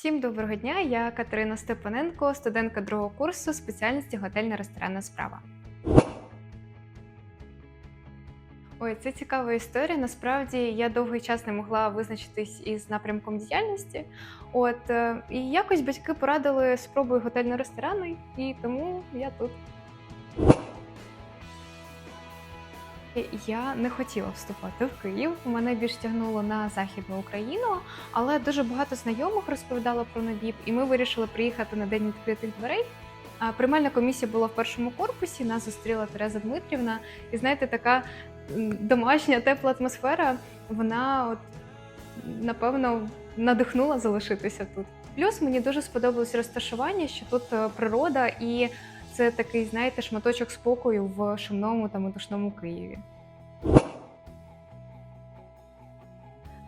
Всім доброго дня. Я Катерина Степаненко, студентка другого курсу спеціальності готельна ресторанна справа. Ой, це цікава історія. Насправді я довгий час не могла визначитись із напрямком діяльності. От е, і якось батьки порадили спробуй готельно-ресторанний, і тому я тут. Я не хотіла вступати в Київ. Мене більш тягнуло на західну Україну, але дуже багато знайомих розповідало про Навіп, і ми вирішили приїхати на день відкритих дверей. А Приймальна комісія була в першому корпусі. Нас зустріла Тереза Дмитрівна, і знаєте, така домашня тепла атмосфера. Вона от напевно надихнула залишитися тут. Плюс мені дуже сподобалось розташування, що тут е, природа і це такий, знаєте, шматочок спокою в шумному та метушному Києві.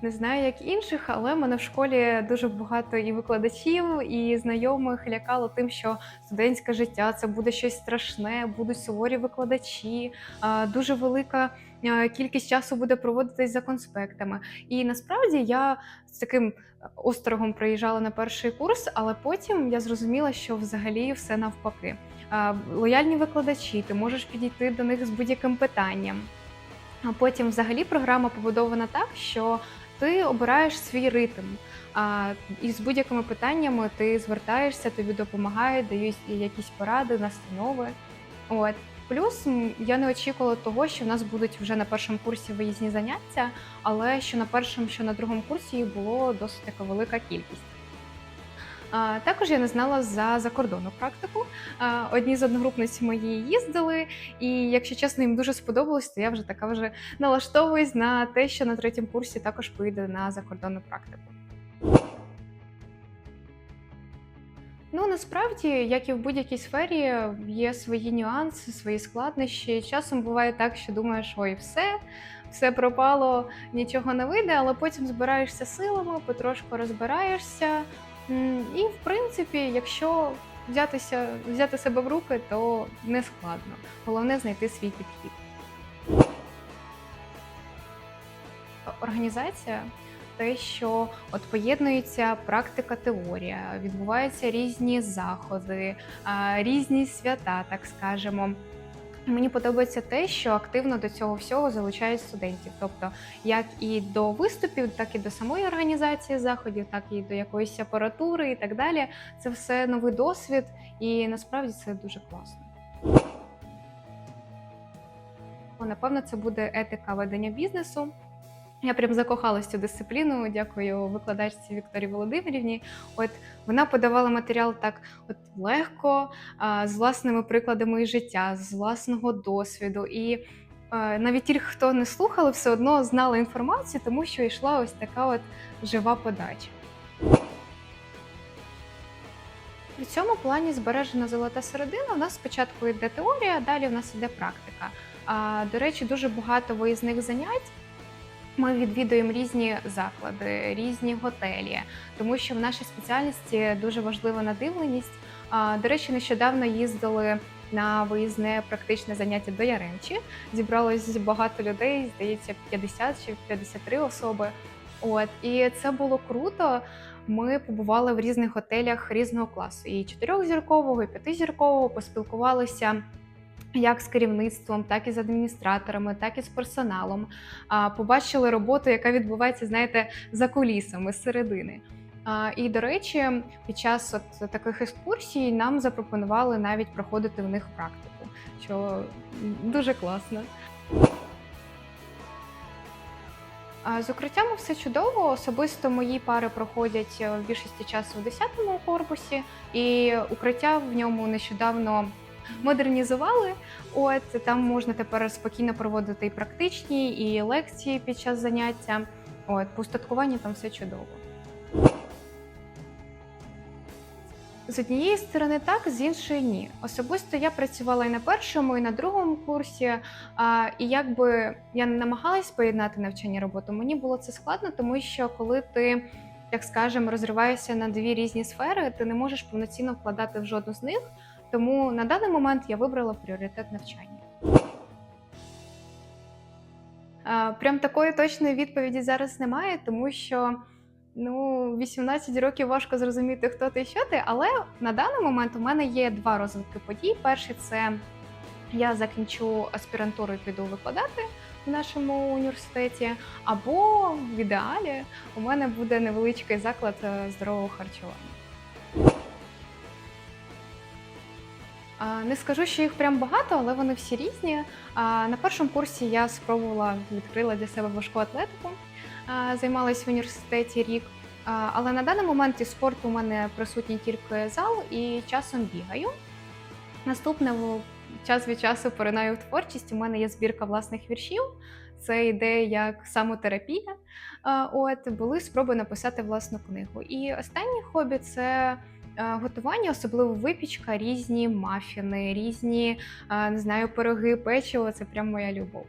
Не знаю, як інших, але в мене в школі дуже багато і викладачів, і знайомих лякало тим, що студентське життя це буде щось страшне, будуть суворі викладачі, дуже велика кількість часу буде проводитись за конспектами. І насправді я з таким острогом приїжджала на перший курс, але потім я зрозуміла, що взагалі все навпаки. Лояльні викладачі, ти можеш підійти до них з будь-яким питанням. А потім, взагалі, програма побудована так, що ти обираєш свій ритм. А, і з будь-якими питаннями ти звертаєшся, тобі допомагають, дають якісь поради, настанови. От. Плюс я не очікувала того, що в нас будуть вже на першому курсі виїзні заняття, але що на першому, що на другому курсі їх було досить така велика кількість. Також я не знала за закордонну практику. Одні з одногрупниць мої їздили, і якщо чесно, їм дуже сподобалось, то я вже така вже налаштовуюсь на те, що на третьому курсі також поїду на закордонну практику. Ну насправді, як і в будь-якій сфері, є свої нюанси, свої складнощі. Часом буває так, що думаєш, ой, все, все пропало, нічого не вийде, але потім збираєшся силами, потрошку розбираєшся. І в принципі, якщо взятися, взяти себе в руки, то не складно. Головне знайти свій підхід. Організація те, що от поєднується практика, теорія, відбуваються різні заходи, різні свята, так скажемо. Мені подобається те, що активно до цього всього залучають студентів, тобто як і до виступів, так і до самої організації заходів, так і до якоїсь апаратури і так далі. Це все новий досвід, і насправді це дуже класно. Напевно, це буде етика ведення бізнесу. Я прям закохалась цю дисципліну. Дякую викладачці Вікторії Володимирівні. От вона подавала матеріал так от легко, з власними прикладами життя, з власного досвіду. І е, навіть ті, хто не слухали, все одно знали інформацію, тому що йшла ось така от жива подача. В цьому плані збережена золота середина. У нас спочатку йде теорія, далі в нас йде практика. А, до речі, дуже багато виїзних занять. Ми відвідуємо різні заклади, різні готелі, тому що в нашій спеціальності дуже важлива надивленість. До речі, нещодавно їздили на виїзне практичне заняття до Яремчі. Зібралось багато людей, здається, 50 чи 53 особи. От і це було круто. Ми побували в різних готелях різного класу, і чотирьохзіркового, і п'ятизіркового, поспілкувалися як з керівництвом, так і з адміністраторами, так і з персоналом. Побачили роботу, яка відбувається, знаєте, за кулісами з середини. І, до речі, під час от таких екскурсій нам запропонували навіть проходити в них практику, що дуже класно. З укриттями все чудово. Особисто мої пари проходять е, в більшості часу в 10-му корпусі, і укриття в ньому нещодавно модернізували. От там можна тепер спокійно проводити і практичні, і лекції під час заняття. От по устаткуванню там все чудово. З однієї сторони так, з іншої ні. Особисто я працювала і на першому, і на другому курсі. А, і якби я не намагалась поєднати навчання роботу, мені було це складно, тому що коли ти, так скажемо, розриваєшся на дві різні сфери, ти не можеш повноцінно вкладати в жодну з них. Тому на даний момент я вибрала пріоритет навчання. Прям такої точної відповіді зараз немає, тому що Ну, 18 років важко зрозуміти, хто ти і що ти, але на даний момент у мене є два розвитки подій. Перший це я закінчу аспірантуру і піду викладати в нашому університеті, або в ідеалі у мене буде невеличкий заклад е, здорового харчування. Не скажу, що їх прям багато, але вони всі різні. На першому курсі я спробувала відкрила для себе важку атлетику, займалась в університеті рік. Але на даний момент із спорту у мене присутній тільки зал і часом бігаю. Наступне час від часу поринаю в творчість. У мене є збірка власних віршів. Це ідея як самотерапія. От були спроби написати власну книгу. І останнє хобі це готування, особливо випічка, різні мафіни, різні е, не знаю, пироги, печиво. Це прям моя любов.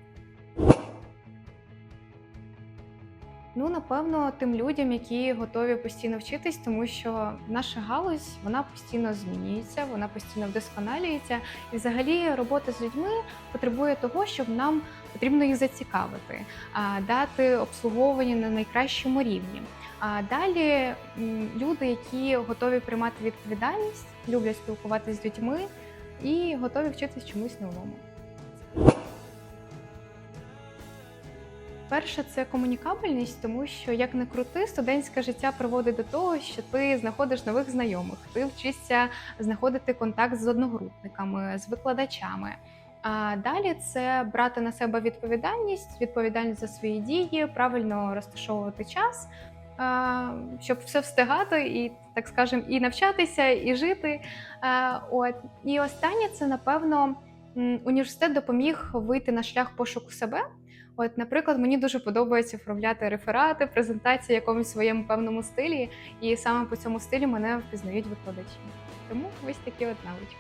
Ну, напевно, тим людям, які готові постійно вчитись, тому що наша галузь вона постійно змінюється, вона постійно вдосконалюється. І взагалі робота з людьми потребує того, щоб нам потрібно їх зацікавити, дати обслуговування на найкращому рівні. А далі люди, які готові приймати відповідальність, люблять спілкуватися з людьми і готові вчитись чомусь новому. Перше, це комунікабельність, тому що як не крути, студентське життя приводить до того, що ти знаходиш нових знайомих, ти вчишся знаходити контакт з одногрупниками, з викладачами. А далі це брати на себе відповідальність, відповідальність за свої дії, правильно розташовувати час, щоб все встигати і, так скажем, і навчатися, і жити. От і останнє це напевно університет допоміг вийти на шлях пошуку себе. От, наприклад, мені дуже подобається оформляти реферати, презентації в якомусь своєму певному стилі, і саме по цьому стилі мене впізнають викладачі. Тому ось такі от навички.